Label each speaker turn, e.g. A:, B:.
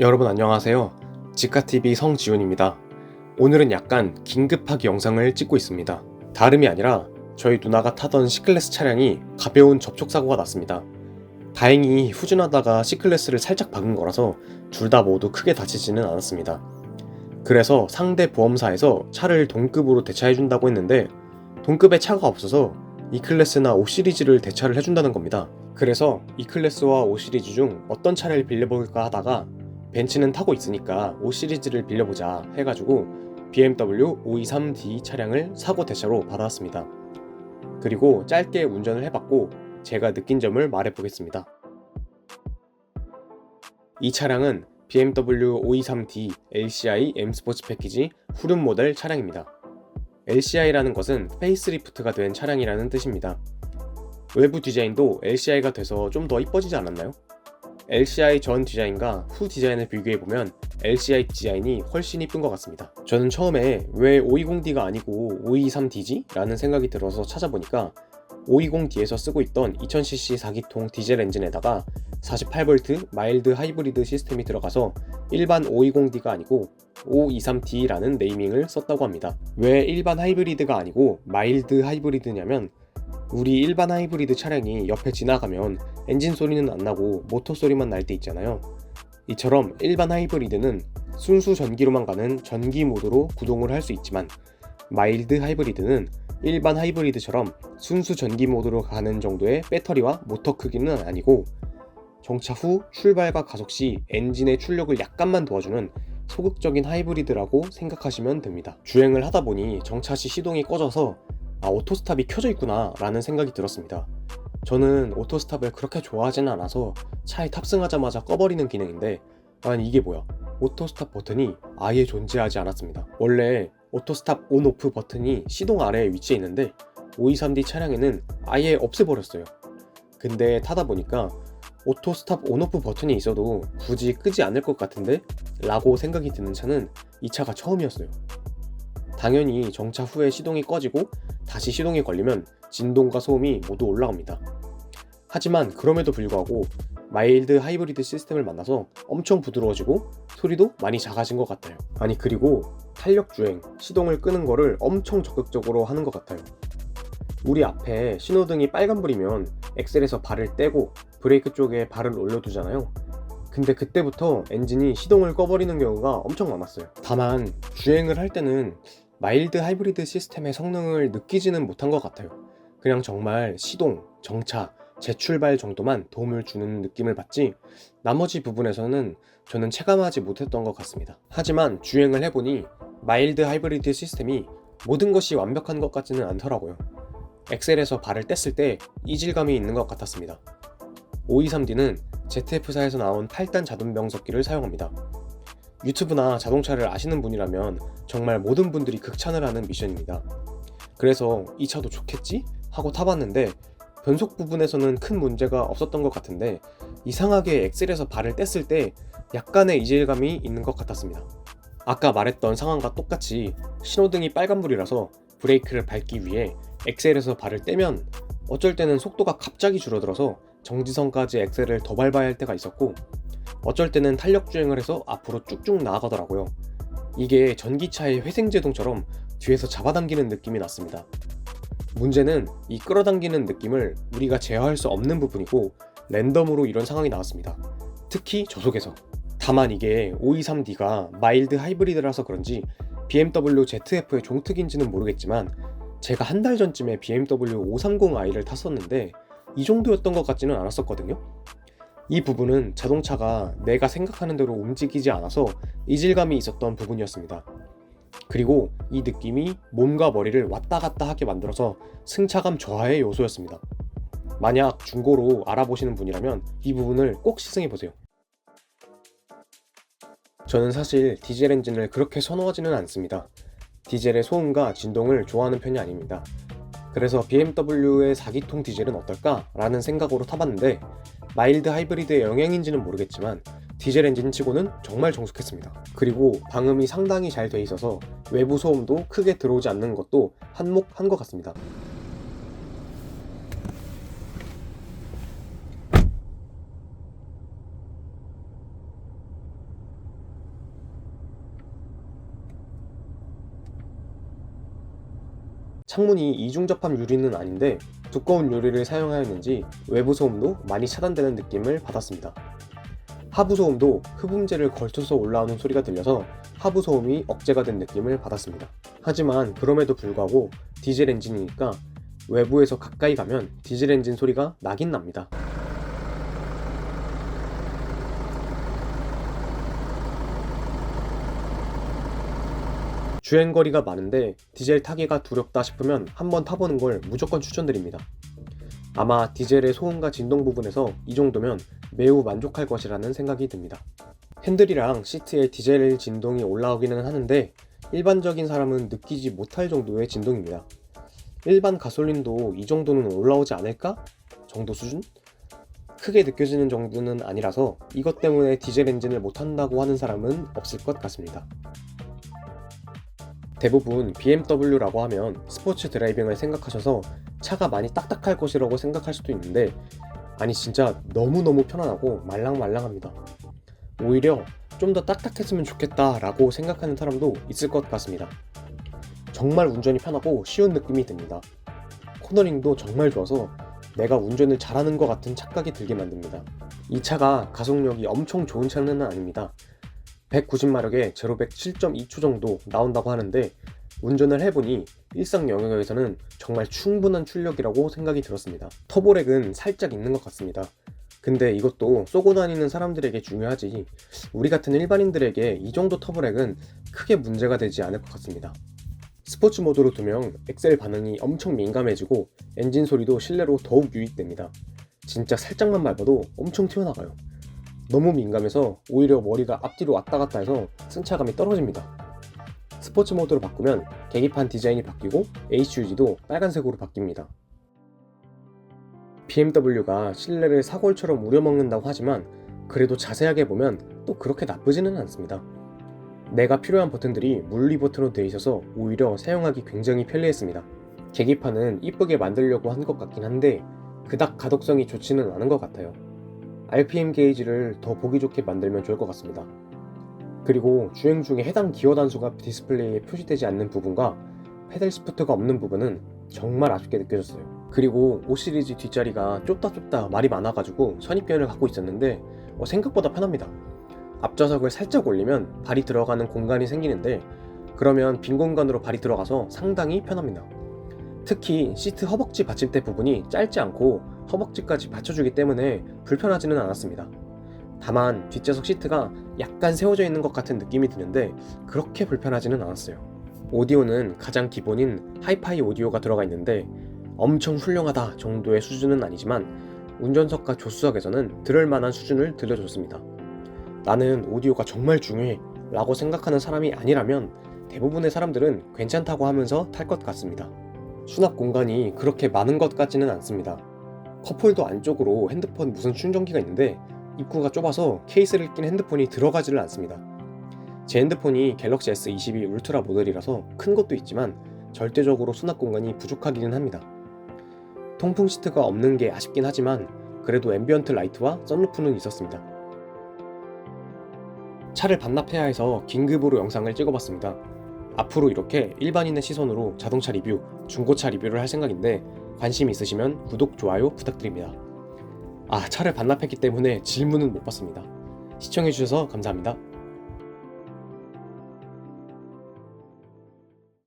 A: 여러분 안녕하세요. 지카TV 성지훈입니다. 오늘은 약간 긴급하게 영상을 찍고 있습니다. 다름이 아니라 저희 누나가 타던 C클래스 차량이 가벼운 접촉사고가 났습니다. 다행히 후진하다가 C클래스를 살짝 박은 거라서 둘 다 모두 크게 다치지는 않았습니다. 그래서 상대 보험사에서 차를 동급으로 대차해준다고 했는데 동급에 차가 없어서 E클래스나 5시리즈를 대차를 해준다는 겁니다. 그래서 E클래스와 5시리즈 중 어떤 차를 빌려볼까 하다가 벤츠는 타고 있으니까 5 시리즈를 빌려보자 해가지고 BMW 523D 차량을 사고 대차로 받아왔습니다. 그리고 짧게 운전을 해봤고 제가 느낀 점을 말해보겠습니다. 이 차량은 BMW 523D LCI M 스포츠 패키지 후륜 모델 차량입니다. LCI라는 것은 페이스리프트가 된 차량이라는 뜻입니다. 외부 디자인도 LCI가 돼서 좀 더 이뻐지지 않았나요? LCI 전 디자인과 후 디자인을 비교해보면 LCI 디자인이 훨씬 이쁜 것 같습니다. 저는 처음에 왜 520D가 아니고 523D지? 라는 생각이 들어서 찾아보니까 520D에서 쓰고 있던 2000cc 4기통 디젤 엔진에다가 48V 마일드 하이브리드 시스템이 들어가서 일반 520D가 아니고 523D라는 네이밍을 썼다고 합니다. 왜 일반 하이브리드가 아니고 마일드 하이브리드냐면 우리 일반 하이브리드 차량이 옆에 지나가면 엔진 소리는 안 나고 모터 소리만 날 때 있잖아요. 이처럼 일반 하이브리드는 순수 전기로만 가는 전기 모드로 구동을 할 수 있지만 마일드 하이브리드는 일반 하이브리드처럼 순수 전기 모드로 가는 정도의 배터리와 모터 크기는 아니고 정차 후 출발과 가속 시 엔진의 출력을 약간만 도와주는 소극적인 하이브리드라고 생각하시면 됩니다. 주행을 하다 보니 정차 시 시동이 꺼져서 아, 오토스탑이 켜져 있구나 라는 생각이 들었습니다. 저는 오토스탑을 그렇게 좋아하지는 않아서 차에 탑승하자마자 꺼버리는 기능인데 아니 이게 뭐야 오토스탑 버튼이 아예 존재하지 않았습니다. 원래 오토스탑 온 오프 버튼이 시동 아래에 위치해 있는데 523D 차량에는 아예 없애버렸어요. 근데 타다 보니까 오토스탑 온 오프 버튼이 있어도 굳이 끄지 않을 것 같은데? 라고 생각이 드는 차는 이 차가 처음이었어요. 당연히 정차 후에 시동이 꺼지고 다시 시동이 걸리면 진동과 소음이 모두 올라갑니다. 하지만 그럼에도 불구하고 마일드 하이브리드 시스템을 만나서 엄청 부드러워지고 소리도 많이 작아진 것 같아요. 아니 그리고 탄력 주행, 시동을 끄는 거를 엄청 적극적으로 하는 것 같아요. 우리 앞에 신호등이 빨간불이면 엑셀에서 발을 떼고 브레이크 쪽에 발을 올려두잖아요. 근데 그때부터 엔진이 시동을 꺼버리는 경우가 엄청 많았어요. 다만 주행을 할 때는 마일드 하이브리드 시스템의 성능을 느끼지는 못한 것 같아요. 그냥 정말 시동, 정차, 재출발 정도만 도움을 주는 느낌을 받지 나머지 부분에서는 저는 체감하지 못했던 것 같습니다. 하지만 주행을 해보니 마일드 하이브리드 시스템이 모든 것이 완벽한 것 같지는 않더라고요. 엑셀에서 발을 뗐을 때 이질감이 있는 것 같았습니다. 523D는 ZF사에서 나온 8단 자동 변속기를 사용합니다. 유튜브나 자동차를 아시는 분이라면 정말 모든 분들이 극찬을 하는 미션입니다. 그래서 이 차도 좋겠지? 하고 타봤는데 변속 부분에서는 큰 문제가 없었던 것 같은데 이상하게 엑셀에서 발을 뗐을 때 약간의 이질감이 있는 것 같았습니다. 아까 말했던 상황과 똑같이 신호등이 빨간불이라서 브레이크를 밟기 위해 엑셀에서 발을 떼면 어쩔 때는 속도가 갑자기 줄어들어서 정지선까지 엑셀을 더 밟아야 할 때가 있었고 어쩔 때는 탄력 주행을 해서 앞으로 쭉쭉 나아가더라고요. 이게 전기차의 회생제동처럼 뒤에서 잡아당기는 느낌이 났습니다. 문제는 이 끌어당기는 느낌을 우리가 제어할 수 없는 부분이고 랜덤으로 이런 상황이 나왔습니다. 특히 저속에서. 다만 이게 523D가 마일드 하이브리드라서 그런지 BMW ZF의 종특인지는 모르겠지만 제가 한 달 전쯤에 BMW 530i를 탔었는데 이 정도였던 것 같지는 않았었거든요. 이 부분은 자동차가 내가 생각하는 대로 움직이지 않아서 이질감이 있었던 부분이었습니다. 그리고 이 느낌이 몸과 머리를 왔다 갔다 하게 만들어서 승차감 저하의 요소였습니다. 만약 중고로 알아보시는 분이라면 이 부분을 꼭 시승해 보세요. 저는 사실 디젤 엔진을 그렇게 선호하지는 않습니다. 디젤의 소음과 진동을 좋아하는 편이 아닙니다. 그래서 BMW의 4기통 디젤은 어떨까? 라는 생각으로 타봤는데 마일드 하이브리드의 영향인지는 모르겠지만 디젤 엔진 치고는 정말 정숙했습니다. 그리고 방음이 상당히 잘 돼 있어서 외부 소음도 크게 들어오지 않는 것도 한몫한 것 같습니다. 창문이 이중 접합 유리는 아닌데 두꺼운 유리를 사용하였는지 외부 소음도 많이 차단되는 느낌을 받았습니다. 하부 소음도 흡음재를 걸쳐서 올라오는 소리가 들려서 하부 소음이 억제가 된 느낌을 받았습니다. 하지만 그럼에도 불구하고 디젤 엔진이니까 외부에서 가까이 가면 디젤 엔진 소리가 나긴 납니다. 주행거리가 많은데 디젤 타기가 두렵다 싶으면 한번 타보는 걸 무조건 추천드립니다. 아마 디젤의 소음과 진동 부분에서 이 정도면 매우 만족할 것이라는 생각이 듭니다. 핸들이랑 시트에 디젤 진동이 올라오기는 하는데 일반적인 사람은 느끼지 못할 정도의 진동입니다. 일반 가솔린도 이 정도는 올라오지 않을까? 정도 수준? 크게 느껴지는 정도는 아니라서 이것 때문에 디젤 엔진을 못한다고 하는 사람은 없을 것 같습니다. 대부분 BMW라고 하면 스포츠 드라이빙을 생각하셔서 차가 많이 딱딱할 것이라고 생각할 수도 있는데 아니 진짜 너무너무 편안하고 말랑말랑합니다. 오히려 좀 더 딱딱했으면 좋겠다라고 생각하는 사람도 있을 것 같습니다. 정말 운전이 편하고 쉬운 느낌이 듭니다. 코너링도 정말 좋아서 내가 운전을 잘하는 것 같은 착각이 들게 만듭니다. 이 차가 가속력이 엄청 좋은 차는 아닙니다. 190마력에 제로백 7.2초 정도 나온다고 하는데 운전을 해보니 일상 영역에서는 정말 충분한 출력이라고 생각이 들었습니다. 터보렉은 살짝 있는 것 같습니다. 근데 이것도 쏘고 다니는 사람들에게 중요하지 우리 같은 일반인들에게 이 정도 터보렉은 크게 문제가 되지 않을 것 같습니다. 스포츠 모드로 두면 엑셀 반응이 엄청 민감해지고 엔진 소리도 실내로 더욱 유입됩니다. 진짜 살짝만 밟아도 엄청 튀어나가요. 너무 민감해서 오히려 머리가 앞뒤로 왔다 갔다 해서 승차감이 떨어집니다. 스포츠 모드로 바꾸면 계기판 디자인이 바뀌고 HUD도 빨간색으로 바뀝니다. BMW가 실내를 사골처럼 우려먹는다고 하지만 그래도 자세하게 보면 또 그렇게 나쁘지는 않습니다. 내가 필요한 버튼들이 물리 버튼으로 되어 있어서 오히려 사용하기 굉장히 편리했습니다. 계기판은 이쁘게 만들려고 한 것 같긴 한데 그닥 가독성이 좋지는 않은 것 같아요. RPM 게이지를 더 보기 좋게 만들면 좋을 것 같습니다. 그리고 주행 중에 해당 기어 단수가 디스플레이에 표시되지 않는 부분과 페달 시프트가 없는 부분은 정말 아쉽게 느껴졌어요. 그리고 5 시리즈 뒷자리가 좁다 좁다 말이 많아가지고 선입견을 갖고 있었는데 어, 생각보다 편합니다. 앞좌석을 살짝 올리면 발이 들어가는 공간이 생기는데 그러면 빈 공간으로 발이 들어가서 상당히 편합니다. 특히 시트 허벅지 받침대 부분이 짧지 않고 허벅지까지 받쳐주기 때문에 불편하지는 않았습니다. 다만 뒷좌석 시트가 약간 세워져 있는 것 같은 느낌이 드는데 그렇게 불편하지는 않았어요. 오디오는 가장 기본인 하이파이 오디오가 들어가 있는데 엄청 훌륭하다 정도의 수준은 아니지만 운전석과 조수석에서는 들을 만한 수준을 들려줬습니다. 나는 오디오가 정말 중요해 라고 생각하는 사람이 아니라면 대부분의 사람들은 괜찮다고 하면서 탈 것 같습니다. 수납 공간이 그렇게 많은 것 같지는 않습니다. 컵홀더 안쪽으로 핸드폰 무선 충전기가 있는데 입구가 좁아서 케이스를 낀 핸드폰이 들어가지를 않습니다. 제 핸드폰이 갤럭시 S22 울트라 모델이라서 큰 것도 있지만 절대적으로 수납 공간이 부족하기는 합니다. 통풍 시트가 없는 게 아쉽긴 하지만 그래도 앰비언트 라이트와 썬루프는 있었습니다. 차를 반납해야 해서 긴급으로 영상을 찍어봤습니다. 앞으로 이렇게 일반인의 시선으로 자동차 리뷰, 중고차 리뷰를 할 생각인데 관심 있으시면 구독, 좋아요 부탁드립니다. 아, 차를 반납했기 때문에 질문은 못 받습니다. 시청해주셔서 감사합니다.